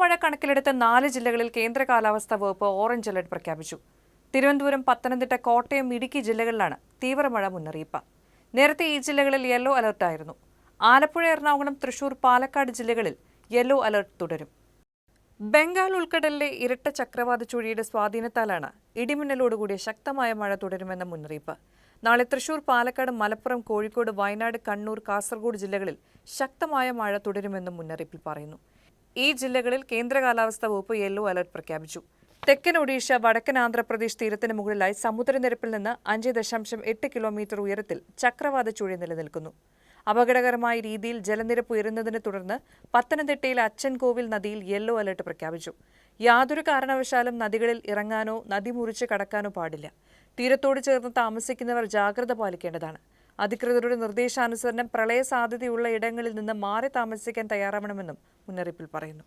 മഴ കണക്കിലെടുത്ത് നാല് ജില്ലകളിൽ കേന്ദ്ര കാലാവസ്ഥാ വകുപ്പ് ഓറഞ്ച് അലർട്ട് പ്രഖ്യാപിച്ചു. തിരുവനന്തപുരം പത്തനംതിട്ട കോട്ടയം ഇടുക്കി ജില്ലകളിലാണ് തീവ്രമഴ മുന്നറിയിപ്പ്. നേരത്തെ ഈ ജില്ലകളിൽ യെല്ലോ അലർട്ടായിരുന്നു ആലപ്പുഴ എറണാകുളം തൃശൂർ പാലക്കാട് ജില്ലകളിൽ യെല്ലോ അലർട്ട് തുടരും. ബംഗാൾ ഉൾക്കടലിലെ ഇരട്ട ചക്രവാത ചുഴിയുടെ സ്വാധീനത്താലാണ് ഇടിമിന്നലോടുകൂടിയ ശക്തമായ മഴ തുടരുമെന്ന മുന്നറിയിപ്പ്. നാളെ തൃശൂർ പാലക്കാട് മലപ്പുറം കോഴിക്കോട് വയനാട് കണ്ണൂർ കാസർഗോഡ് ജില്ലകളിൽ ശക്തമായ മഴ തുടരുമെന്നും മുന്നറിയിപ്പിൽ പറയുന്നു. ഈ ജില്ലകളിൽ കേന്ദ്ര കാലാവസ്ഥാ വകുപ്പ് യെല്ലോ അലർട്ട് പ്രഖ്യാപിച്ചു. തെക്കൻ ഒഡീഷ വടക്കൻ ആന്ധ്രാപ്രദേശ് തീരത്തിന് മുകളിലായി സമുദ്രനിരപ്പിൽ നിന്ന് അഞ്ച് ദശാംശം എട്ട് കിലോമീറ്റർ ഉയരത്തിൽ ചക്രവാത ചുഴി നിലനിൽക്കുന്നു. അപകടകരമായ രീതിയിൽ ജലനിരപ്പ് ഉയരുന്നതിനെ തുടർന്ന് പത്തനംതിട്ടയിലെ അച്ചൻകോവിൽ നദിയിൽ യെല്ലോ അലർട്ട് പ്രഖ്യാപിച്ചു. യാതൊരു കാരണവശാലും നദികളിൽ ഇറങ്ങാനോ നദി മുറിച്ച് കടക്കാനോ പാടില്ല. തീരത്തോട് ചേർന്ന് താമസിക്കുന്നവർ ജാഗ്രത പാലിക്കേണ്ടതാണ്. അധികൃതരുടെ നിർദ്ദേശാനുസരണം പ്രളയ സാധ്യതയുള്ള ഇടങ്ങളിൽ നിന്ന് മാറി താമസിക്കാൻ തയ്യാറാവണമെന്നും മുന്നറിയിപ്പിൽ പറയുന്നു.